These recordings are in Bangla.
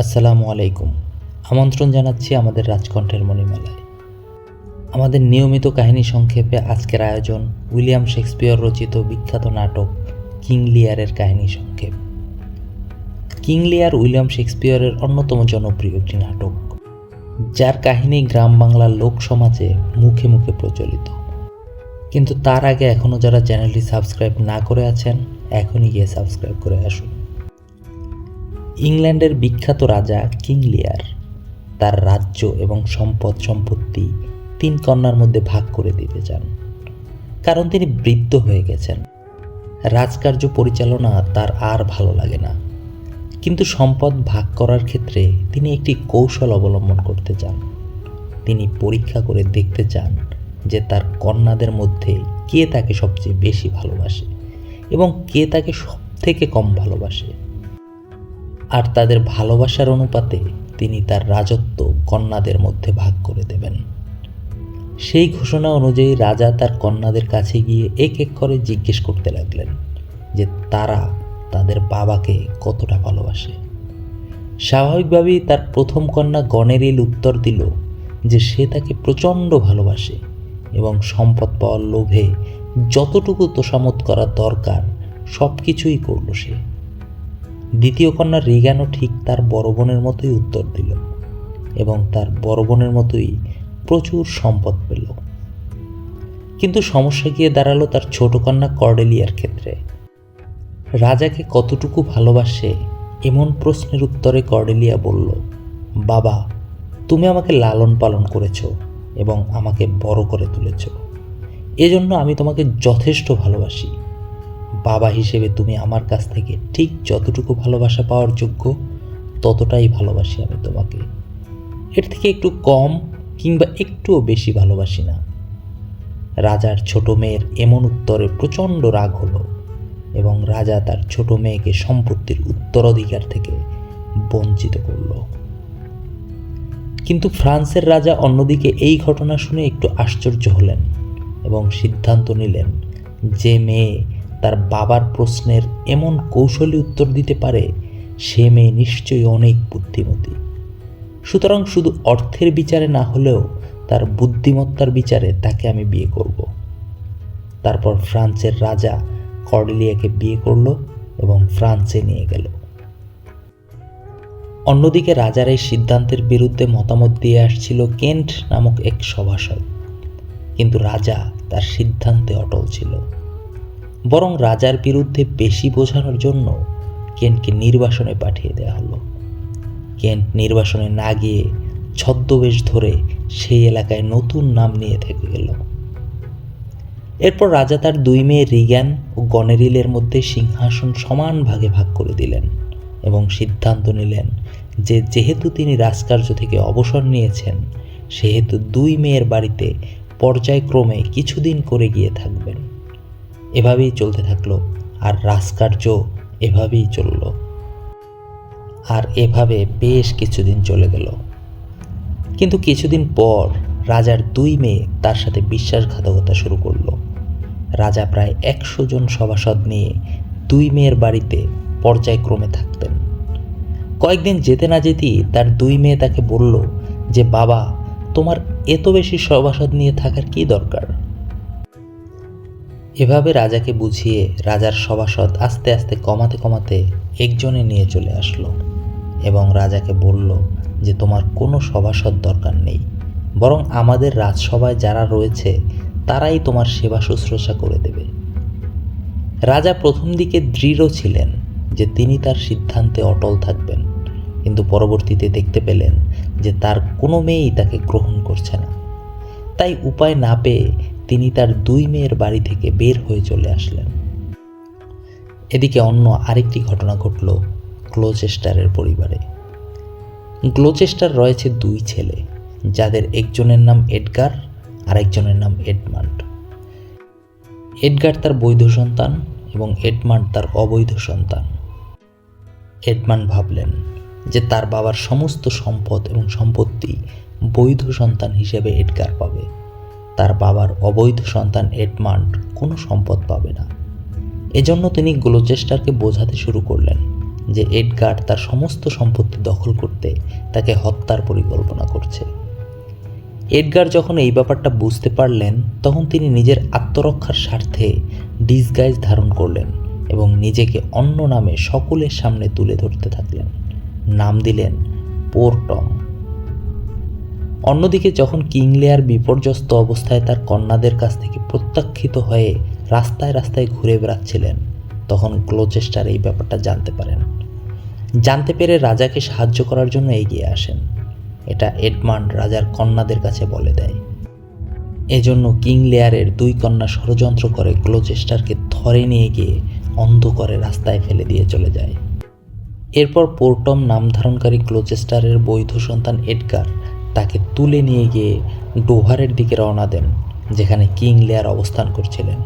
আসসালামু আলাইকুম। আমন্ত্রণ জানাচ্ছি আমাদের রাজকণ্ঠের মণিমেলায়। আমাদের নিয়মিত কাহিনী সংক্ষেপে আজকের আয়োজন উইলিয়াম শেক্সপিয়র রচিত বিখ্যাত নাটক কিং লিয়ারের কাহিনী সংক্ষেপ। কিং লিয়ার উইলিয়াম শেক্সপিয়রের অন্যতম জনপ্রিয় একটি নাটক, যার কাহিনী গ্রাম বাংলার লোক সমাজে মুখে মুখে প্রচলিত। কিন্তু তার আগে এখনও যারা চ্যানেলটি সাবস্ক্রাইব না করে আছেন, এখনই গিয়ে সাবস্ক্রাইব করে আসুন। ইংল্যান্ডের বিখ্যাত রাজা কিং লিয়ার তার রাজ্য এবং সম্পদ সম্পত্তি তিন কন্যার মধ্যে ভাগ করে দিতে চান। কারণ তিনি বৃদ্ধ হয়ে গেছেন। রাজকার্য পরিচালনা তার আর ভালো লাগে না। কিন্তু সম্পদ ভাগ করার ক্ষেত্রে তিনি একটি কৌশল অবলম্বন করতে চান। তিনি পরীক্ষা করে দেখতে চান যে তার কন্যাদের মধ্যে কে তাকে সবচেয়ে বেশি ভালোবাসে এবং কে তাকে সব থেকে কম ভালোবাসে। আর তাদের ভালোবাসার অনুপাতে তিনি তার রাজত্ব কন্যাদের মধ্যে ভাগ করে দেবেন। সেই ঘোষণা অনুযায়ী রাজা তার কন্যাদের কাছে গিয়ে এক এক করে জিজ্ঞেস করতে লাগলেন যে তারা তাদের বাবাকে কতটা ভালোবাসে। স্বাভাবিকভাবেই তার প্রথম কন্যা গণেরিল উত্তর দিল যে সে তাকে প্রচণ্ড ভালোবাসে এবং সম্পদ পাওয়ার লোভে যতটুকু তোষামত করা দরকার সব কিছুই করল সে। দ্বিতীয় কন্যা রিগানও ঠিক তার বড় বোনের মতোই উত্তর দিল এবং তার বড় বোনের মতোই প্রচুর সম্পদ পেল। কিন্তু সমস্যা গিয়ে দাঁড়াল তার ছোট কন্যা কর্ডেলিয়ার ক্ষেত্রে। রাজাকে কতটুকু ভালোবাসে এমন প্রশ্নের উত্তরে কর্ডেলিয়া বলল, বাবা, তুমি আমাকে লালন পালন করেছ এবং আমাকে বড় করে তুলেছ। এজন্য আমি তোমাকে যথেষ্ট ভালোবাসি। বাবা হিসেবে তুমি আমার কাছ থেকে ঠিক যতটুকু ভালোবাসা পাওয়ার যোগ্য, ততটাই ভালোবাসি আমি তোমাকে। এর থেকে একটু কম কিংবা একটুও বেশি ভালোবাসি না। রাজার ছোট মেয়ের এমন উত্তরে প্রচণ্ড রাগ হলো এবং রাজা তার ছোট মেয়েকে সম্পত্তির উত্তরাধিকার থেকে বঞ্চিত করল। কিন্তু ফ্রান্সের রাজা অন্যদিকে এই ঘটনা শুনে একটু আশ্চর্য হলেন এবং সিদ্ধান্ত নিলেন যে মেয়ে তার বাবার প্রশ্নের এমন কৌশলী উত্তর দিতে পারে সে মেয়ে নিশ্চয়ই অনেক বুদ্ধিমতী। সুতরাং শুধু অর্থের বিচারে না হলেও তার বুদ্ধিমত্তার বিচারে তাকে আমি বিয়ে করব। তারপর ফ্রান্সের রাজা কর্ডেলিয়াকে বিয়ে করল এবং ফ্রান্সে নিয়ে গেল। অন্যদিকে রাজার এই সিদ্ধান্তের বিরুদ্ধে মতামত দিয়ে আসছিল কেন্ট নামক এক সভাসদ। কিন্তু রাজা তার সিদ্ধান্তে অটল ছিল। বরং রাজার বিরুদ্ধে বেশি বোঝানোর জন্য কেন্টকে নির্বাসনে পাঠিয়ে দেওয়া হলো। কেন্ট নির্বাসনে না গিয়ে ছদ্মবেশ ধরে সেই এলাকায় নতুন নাম নিয়ে থেকে গেল। এরপর রাজা তার দুই মেয়ে রিগ্যান ও গনেরিলের মধ্যে সিংহাসন সমান ভাগে ভাগ করে দিলেন এবং সিদ্ধান্ত নিলেন যে যেহেতু তিনি রাজকার্য থেকে অবসর নিয়েছেন, সেহেতু দুই মেয়ের বাড়িতে পর্যায়ক্রমে কিছুদিন করে গিয়ে থাকবেন। এভাবেই চলতে থাকল, আর রাজকার্য এভাবেই চলল। আর এভাবে বেশ কিছুদিন চলে গেল। কিন্তু কিছুদিন পর রাজার দুই মেয়ে তার সাথে বিশ্বাসঘাতকতা শুরু করল। রাজা প্রায় একশো জন সভাসদ নিয়ে দুই মেয়ের বাড়িতে পর্যায়ক্রমে থাকতেন। কয়েকদিন যেতে না যেতেই তার দুই মেয়ে তাকে বলল যে, বাবা, তোমার এত বেশি সভাসদ নিয়ে থাকার কি দরকার? এভাবে রাজাকে বুঝিয়ে রাজার সভাসদ আস্তে আস্তে কমাতে কমাতে একজনে নিয়ে চলে আসলো এবং রাজাকে বলল যে তোমার কোনো সভাসদ দরকার নেই, বরং আমাদের রাজসভায় যারা রয়েছে তারাই তোমার সেবা শুশ্রূষা করে দেবে। রাজা প্রথম দিকে দৃঢ় ছিলেন যে তিনি তার সিদ্ধান্তে অটল থাকবেন, কিন্তু পরবর্তীতে দেখতে পেলেন যে তার কোনো মেয়েই তাকে গ্রহণ করছে না। তাই উপায় না পেয়ে তিনি তার দুই মেয়ের বাড়ি থেকে বের হয়ে চলে আসলেন। এদিকে অন্য আরেকটি ঘটনা ঘটল গ্লোচেস্টারের পরিবারে। গ্লোচেস্টার রয়েছে দুই ছেলে, যাদের একজনের নাম এডগার আর একজনের নাম এডমান্ড। এডগার তার বৈধ সন্তান এবং এডমান্ড তার অবৈধ সন্তান। এডমান্ড ভাবলেন যে তার বাবার সমস্ত সম্পদ এবং সম্পত্তি বৈধ সন্তান হিসেবে এডগার পাবে। তার বাবার অবৈধ সন্তান এডমান্ড কোনো সম্পদ পাবে না। এজন্য তিনি গ্লোচেস্টারকে বোঝাতে শুরু করলেন যে এডগার তার সমস্ত সম্পত্তি দখল করতে তাকে হত্যার পরিকল্পনা করছে। এডগার যখন এই ব্যাপারটা বুঝতে পারলেন, তখন তিনি নিজের আত্মরক্ষার স্বার্থে ডিসগাইজ ধারণ করলেন এবং নিজেকে অন্য নামে সকলের সামনে তুলে ধরতে থাকলেন। নাম দিলেন পোরটম অন্যদিকে যখন কিংলেয়ার বিপর্যস্ত অবস্থায় তার কন্যাদের কাছ থেকে প্রত্যাখ্যিত হয়ে রাস্তায় রাস্তায় ঘুরে বেড়াচ্ছিলেন, তখন গ্লোচেস্টার এই ব্যাপারটা জানতে পারেন। জানতে পেরে রাজাকে সাহায্য করার জন্য এগিয়ে আসেন। এটা এডমান্ড রাজার কন্যাদের কাছে বলে দেয়। এজন্য কিং লেয়ারের দুই কন্যা ষড়যন্ত্র করে গ্লোচেস্টারকে ধরে নিয়ে গিয়ে অন্ধ করে রাস্তায় ফেলে দিয়ে চলে যায়। এরপর পোর্টম নাম ধারণকারী ক্লোচেস্টারের বৈধ সন্তান এডগার তাকে তুলে নিয়ে গিয়ে ডোভারের দিকে রওনা দেন, যেখানে কিং লেয়ার অবস্থান করছিলেন।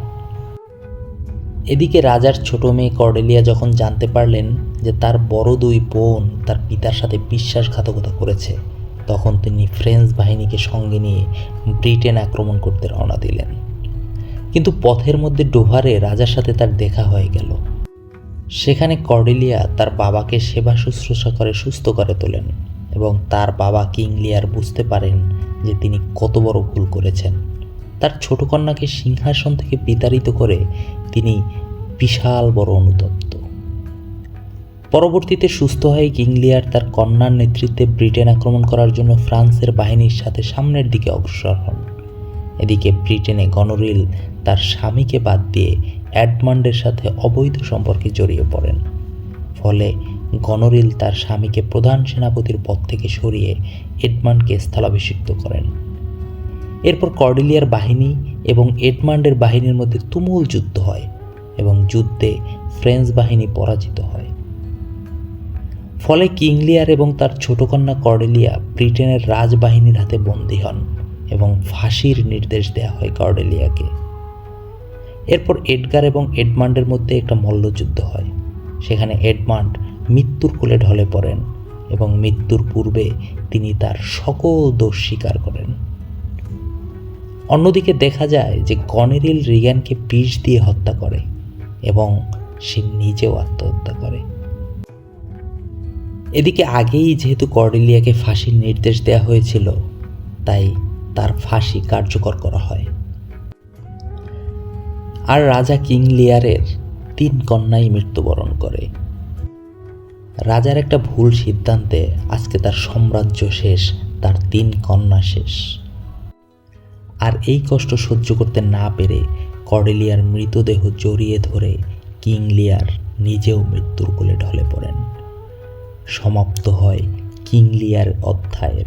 এদিকে রাজার ছোট মেয়ে কর্ডেলিয়া যখন জানতে পারলেন যে তার বড় দুই বোন তার পিতার সাথে বিশ্বাসঘাতকতা করেছে, তখন তিনি ফ্রেঞ্চ বাহিনীকে সঙ্গে নিয়ে ব্রিটেন আক্রমণ করতে রওনা দিলেন। কিন্তু পথের মধ্যে ডোভারে রাজার সাথে তার দেখা হয়ে গেল। সেখানে কর্ডেলিয়া তার বাবাকে সেবা শুশ্রূষা করে সুস্থ করে তোলেন। এবং তার বাবা কিং লিয়ার বুঝতে পারেন যে তিনি কত বড় ভুল করেছেন। তার ছোট কন্যাকে সিংহাসন থেকে বিতাড়িত করে তিনি বিশাল বড় অনুতপ্ত। পরবর্তীতে সুস্থ হয়ে কিংলিয়ার তার কন্যার নেতৃত্বে ব্রিটেন আক্রমণ করার জন্য ফ্রান্সের বাহিনীর সাথে সামনের দিকে অগ্রসর হন। এদিকে ব্রিটেনে গণরিল তার স্বামীকে বাদ দিয়ে অ্যাডমান্ডের সাথে অবৈধ সম্পর্কে জড়িয়ে পড়েন। ফলে গণরিল তার স্বামীকে প্রধান সেনাপতির পদ থেকে সরিয়ে এডমান্ডকে স্থলাভিষিক্ত করেন। এরপর কর্ডেলিয়ার বাহিনী এবং এডমান্ডের বাহিনীর মধ্যে তুমুল যুদ্ধ হয় এবং যুদ্ধে ফ্রেঞ্চ বাহিনী পরাজিত হয়। ফলে কিংলিয়ার এবং তার ছোট কন্যা কর্ডেলিয়া ব্রিটেনের রাজবাহিনীর হাতে বন্দী হন এবং ফাঁসির নির্দেশ দেওয়া হয় কর্ডেলিয়াকে। এরপর এডগার এবং এডমান্ডের মধ্যে একটা মল্লযুদ্ধ হয়। সেখানে এডমান্ড মৃত্যুর কোলে ঢলে পড়েন এবং মৃত্যুর পূর্বে তিনি তার সকল দোষ স্বীকার করেন। অন্যদিকে দেখা যায় যে কনেরিল রিগ্যানকে বিষ দিয়ে হত্যা করে এবং সে নিজেও আত্মহত্যা করে। এদিকে আগেই যেহেতু কর্ডেলিয়াকে ফাঁসির নির্দেশ দেওয়া হয়েছিল, তাই তার ফাঁসি কার্যকর করা হয়। আর রাজা কিং লিয়ারের তিন কন্যাই মৃত্যুবরণ করে। রাজার একটা ভুল সিদ্ধান্তে আজকে তার সাম্রাজ্য শেষ, তার তিন কন্যা শেষ। আর এই কষ্ট সহ্য করতে না পেরে কর্ডেলিয়ার মৃতদেহ জড়িয়ে ধরে কিং লিয়ার নিজেও মৃত্যুর কোলে ঢলে পড়েন। সমাপ্ত হয় কিং লিয়ার অধ্যায়ের।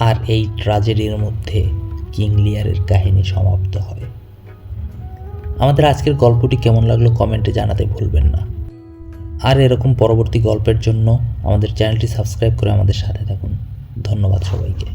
আর এই ট্রাজেডির মধ্যে কিং লিয়ারের কাহিনী সমাপ্ত হয়। আমাদের আজকের গল্পটি কেমন লাগল কমেন্টে জানাতে ভুলবেন না। আর এরকম পরবর্তী গল্পের জন্য আমাদের চ্যানেলটি সাবস্ক্রাইব করে আমাদের সাথে থাকুন। ধন্যবাদ সবাইকে।